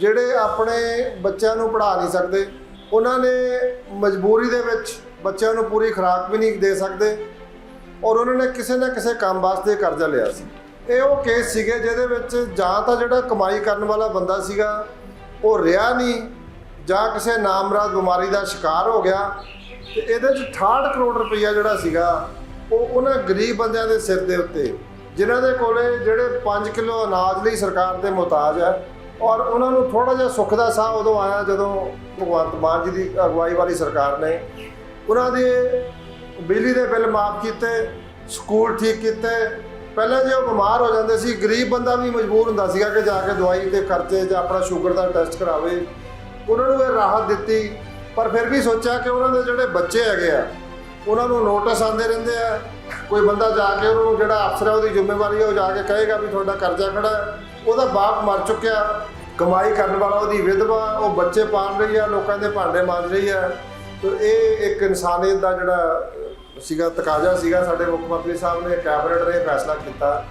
ਜਿਹੜੇ ਆਪਣੇ ਬੱਚਿਆਂ ਨੂੰ ਪੜ੍ਹਾ ਨਹੀਂ ਸਕਦੇ, ਉਹਨਾਂ ਨੇ ਮਜਬੂਰੀ ਦੇ ਵਿੱਚ ਬੱਚਿਆਂ ਨੂੰ ਪੂਰੀ ਖੁਰਾਕ ਵੀ ਨਹੀਂ ਦੇ ਸਕਦੇ ਔਰ ਉਹਨਾਂ ਨੇ ਕਿਸੇ ਨਾ ਕਿਸੇ ਕੰਮ ਵਾਸਤੇ ਕਰਜ਼ਾ ਲਿਆ ਸੀ। ਇਹ ਉਹ ਕੇਸ ਸੀਗੇ ਜਿਹਦੇ ਵਿੱਚ ਜਾਂ ਤਾਂ ਜਿਹੜਾ ਕਮਾਈ ਕਰਨ ਵਾਲਾ ਬੰਦਾ ਸੀਗਾ, ਉਹ ਰਿਹਾ ਨਹੀਂ, ਜਾਂ ਕਿਸੇ ਨਾਮਰਾਦ ਬਿਮਾਰੀ ਦਾ ਸ਼ਿਕਾਰ ਹੋ ਗਿਆ ਤੇ ਇਹਦੇ 'ਚ 68 ਕਰੋੜ ਰੁਪਈਆ ਜਿਹੜਾ ਸੀਗਾ, ਉਹ ਉਹਨਾਂ ਗਰੀਬ ਬੰਦਿਆਂ ਦੇ ਸਿਰ ਦੇ ਉੱਤੇ, ਜਿਨ੍ਹਾਂ ਦੇ ਕੋਲੇ ਜਿਹੜੇ 5 ਕਿਲੋ ਅਨਾਜ ਲਈ ਸਰਕਾਰ ਦੇ ਮੁਹਤਾਜ ਹੈ ਔਰ ਉਹਨਾਂ ਨੂੰ ਥੋੜਾ ਜਿਹਾ ਸੁੱਖ ਦਾ ਸਾਹ ਉਦੋਂ ਆਇਆ ਜਦੋਂ ਭਗਵੰਤ ਮਾਨ ਜੀ ਦੀ ਅਗਵਾਈ ਵਾਲੀ ਸਰਕਾਰ ਨੇ ਉਹਨਾਂ ਦੇ ਬਿਜਲੀ ਦੇ ਬਿੱਲ ਮਾਫ ਕੀਤੇ, ਸਕੂਲ ਠੀਕ ਕੀਤੇ। ਪਹਿਲਾਂ ਜੇ ਉਹ ਬਿਮਾਰ ਹੋ ਜਾਂਦੇ ਸੀ, ਗਰੀਬ ਬੰਦਾ ਵੀ ਮਜਬੂਰ ਹੁੰਦਾ ਸੀਗਾ ਕਿ ਜਾ ਕੇ ਦਵਾਈ ਤੇ ਖਰਚੇ ਜਾਂ ਆਪਣਾ ਸ਼ੂਗਰ ਦਾ ਟੈਸਟ ਕਰਾਵੇ। ਉਹਨਾਂ ਨੂੰ ਇਹ ਰਾਹਤ ਦਿੱਤੀ, ਪਰ ਫਿਰ ਵੀ ਸੋਚਿਆ ਕਿ ਉਹਨਾਂ ਦੇ ਜਿਹੜੇ ਬੱਚੇ ਹੈਗੇ ਆ ਉਹਨਾਂ ਨੂੰ ਨੋਟਿਸ ਆਉਂਦੇ ਰਹਿੰਦੇ ਆ। ਕੋਈ ਬੰਦਾ ਜਾ ਕੇ ਉਹਨੂੰ ਜਿਹੜਾ ਅਫਸਰ ਹੈ ਉਹਦੀ ਜ਼ਿੰਮੇਵਾਰੀ ਹੈ ਉਹ ਜਾ ਕੇ ਕਹੇਗਾ ਵੀ ਤੁਹਾਡਾ ਕਰਜ਼ਾ ਖੜਾ ਉਹਦਾ ਬਾਪ ਮਰ ਚੁੱਕਿਆ। ਕਮਾਈ ਕਰਨ ਵਾਲਾ ਉਹਦੀ ਵਿਧਵਾ, ਉਹ ਬੱਚੇ ਪਾਲ ਰਹੀ ਆ, ਲੋਕਾਂ ਦੇ ਭਾਂਡੇ ਮਾਂਜ ਰਹੀ ਆ। ਤੇ ਇਹ ਇੱਕ ਇਨਸਾਨੀਅਤ ਦਾ ਜਿਹੜਾ ਸੀਗਾ, ਤਕਾਜ਼ਾ ਸੀਗਾ। ਸਾਡੇ ਮੁੱਖ ਮੰਤਰੀ ਸਾਹਿਬ ਨੇ ਕੈਬਨਿਟ ਨੇ ਫੈਸਲਾ ਕੀਤਾ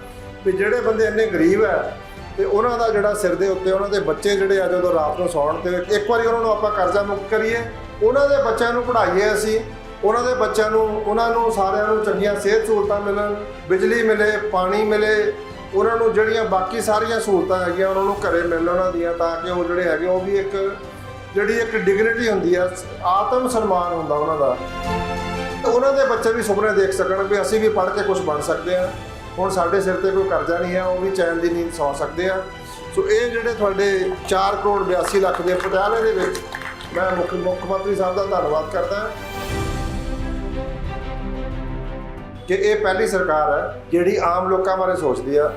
ਵੀ ਜਿਹੜੇ ਬੰਦੇ ਇੰਨੇ ਗਰੀਬ ਹੈ ਤੇ ਉਹਨਾਂ ਦਾ ਜਿਹੜਾ ਸਿਰ ਦੇ ਉੱਤੇ, ਉਹਨਾਂ ਦੇ ਬੱਚੇ ਜਿਹੜੇ ਆ, ਜਦੋਂ ਰਾਤ ਨੂੰ ਸੌਣ ਤੇ ਇੱਕ ਵਾਰੀ ਉਹਨਾਂ ਨੂੰ ਆਪਾਂ ਕਰਜ਼ਾ ਮੁਕਤ ਕਰੀਏ, ਉਹਨਾਂ ਦੇ ਬੱਚਿਆਂ ਨੂੰ ਪੜ੍ਹਾਈਏ ਅਸੀਂ। ਉਹਨਾਂ ਦੇ ਬੱਚਿਆਂ ਨੂੰ, ਉਹਨਾਂ ਨੂੰ ਸਾਰਿਆਂ ਨੂੰ ਚੰਗੀਆਂ ਸਿਹਤ ਸਹੂਲਤਾਂ ਮਿਲਣ, ਬਿਜਲੀ ਮਿਲੇ, ਪਾਣੀ ਮਿਲੇ, ਉਹਨਾਂ ਨੂੰ ਜਿਹੜੀਆਂ ਬਾਕੀ ਸਾਰੀਆਂ ਸਹੂਲਤਾਂ ਹੈਗੀਆਂ ਉਹਨਾਂ ਨੂੰ ਘਰੇ ਮਿਲਣ ਉਹਨਾਂ ਦੀਆਂ, ਤਾਂ ਕਿ ਉਹ ਜਿਹੜੇ ਹੈਗੇ ਉਹ ਵੀ ਇੱਕ, ਜਿਹੜੀ ਇੱਕ ਡਿਗਨਿਟੀ ਹੁੰਦੀ ਆ, ਆਤਮ ਸਨਮਾਨ ਹੁੰਦਾ ਉਹਨਾਂ ਦਾ। ਉਹਨਾਂ ਦੇ ਬੱਚੇ ਵੀ ਸੁਪਨੇ ਦੇਖ ਸਕਣ ਵੀ ਅਸੀਂ ਵੀ ਪੜ੍ਹ ਕੇ ਕੁਝ ਬਣ ਸਕਦੇ ਹਾਂ। ਹੁਣ ਸਾਡੇ ਸਿਰ ਤੇ ਕੋਈ ਕਰਜ਼ਾ ਨਹੀਂ ਹੈ, ਉਹ ਵੀ ਚੈਨ ਦੀ ਨੀਂਦ ਸੌ ਸਕਦੇ ਆ। ਸੋ ਇਹ ਜਿਹੜੇ ਤੁਹਾਡੇ 4 ਕਰੋੜ 82 ਲੱਖ ਦੇ ਪਟਿਆਲੇ ਦੇ ਵਿੱਚ ਮੈਂ ਮੁੱਖ ਮੁੱਖ ਮੰਤਰੀ ਸਾਹਿਬ ਦਾ ਧੰਨਵਾਦ ਕਰਦਾ। ਕਿ ਇਹ ਪਹਿਲੀ ਸਰਕਾਰ ਹੈ ਜਿਹੜੀ ਆਮ ਲੋਕਾਂ ਬਾਰੇ ਸੋਚਦੀ ਆ।